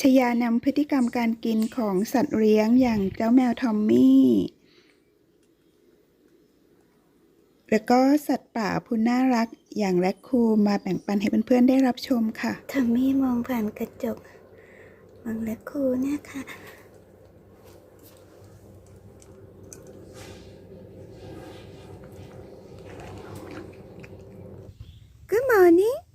ชยานำพฤติกรรมการกินของสัตว์เลี้ยงอย่างเจ้าแมวทอมมี่ แล้วก็สัตว์ป่าผู้น่ารักอย่างแรคคูมาแบ่งปันให้เพื่อนๆได้รับชมค่ะ ทอมมี่มองผ่านกระจกมองและครูเนี่ยค่ะ Good morning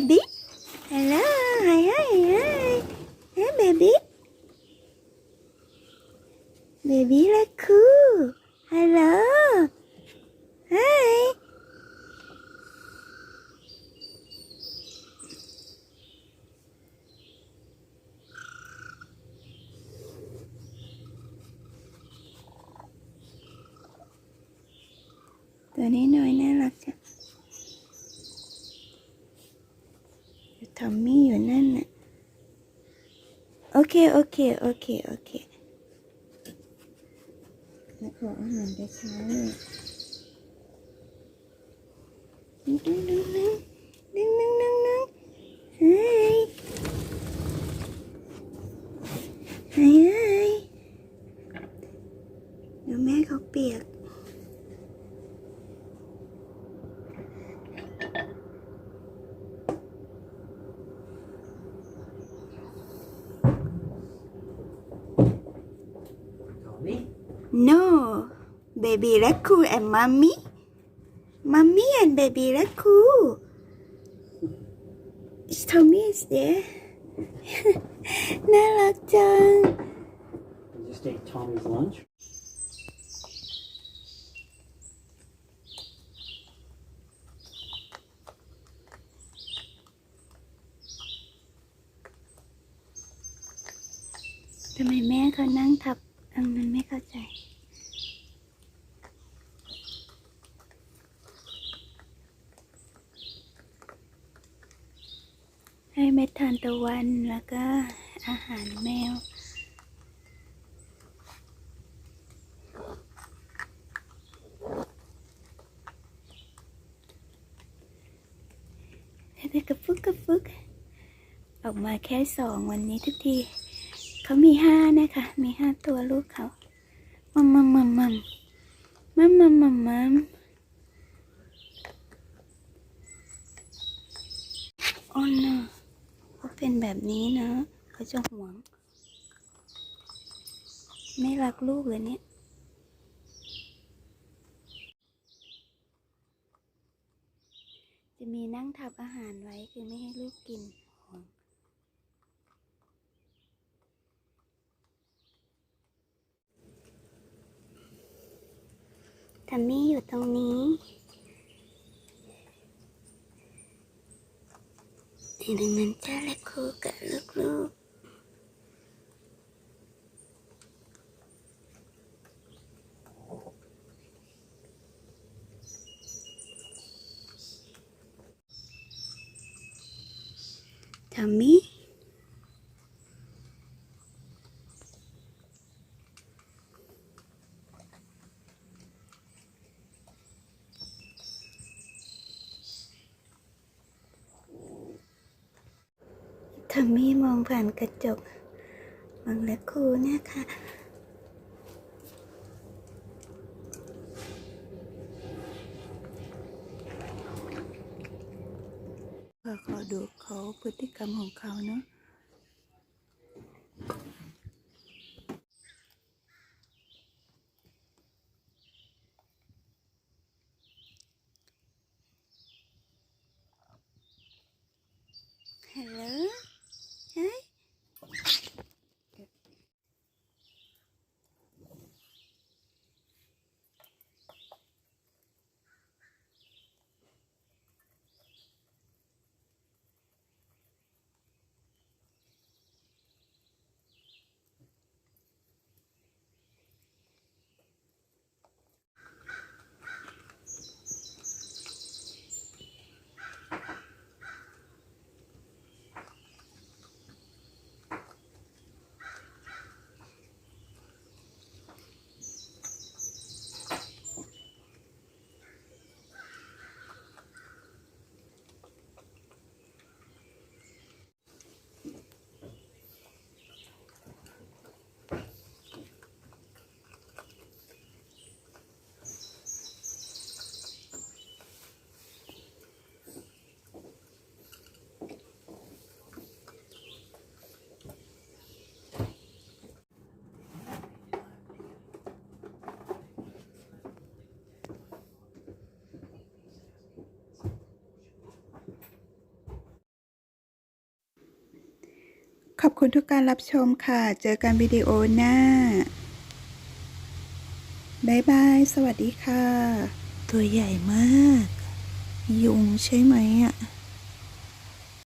baby. Hello, hi, hi, hi. Hey, baby. Baby Raku. Hello. Hi. Tụi nó nói nó là chắc ทอมมี่อยู่นั่นน่ะ โอเค โอเค โอเค โอเคและขออาหารแต่เช้าเลยดึงดึงดึงดึงดึงดึงดึงดึงเฮ้ยเฮ้ยเฮ้ยเดี๋ยวแม่เขาเปียก No, baby raccoon and mommy. Mommy and baby raccoon. Tommy is there. น่ารักจัง I just ate Tommy's lunch. ทำไมแม่เขานั่งทับ อันนั้นไม่เข้าใจ ให้เม็ดทานตะวันแล้วก็อาหารแมวแล้กระฟุกกระฟุกออกมาแค่สองวันนี้ทุกที เขามีห้านะคะ มีห้าตัวลูกเขามัมมัมมัมมัมมัมมัมมัมมัมโอ้เนอะเขาเป็นแบบนี้นะเขาจะหวง ไม่รักลูกเลยเนี่ยจะมีนั่งทับอาหารไว้คือไม่ให้ลูกกิน ห่วงทัมมี่อยู่ตรงนี้ดังนั้นจะเล็กคู่กับลูกๆทัมมี่ ทอมมี่มองผ่านกระจกมองและครูเนี่ยค่ะก็ขอดูเขาพฤติกรรมของเขาเนาะ ขอบคุณทุกการรับชมค่ะ เจอกันวิดีโอหน้า บ๊ายบาย สวัสดีค่ะ ตัวใหญ่มาก ยุงใช่ไหมอะ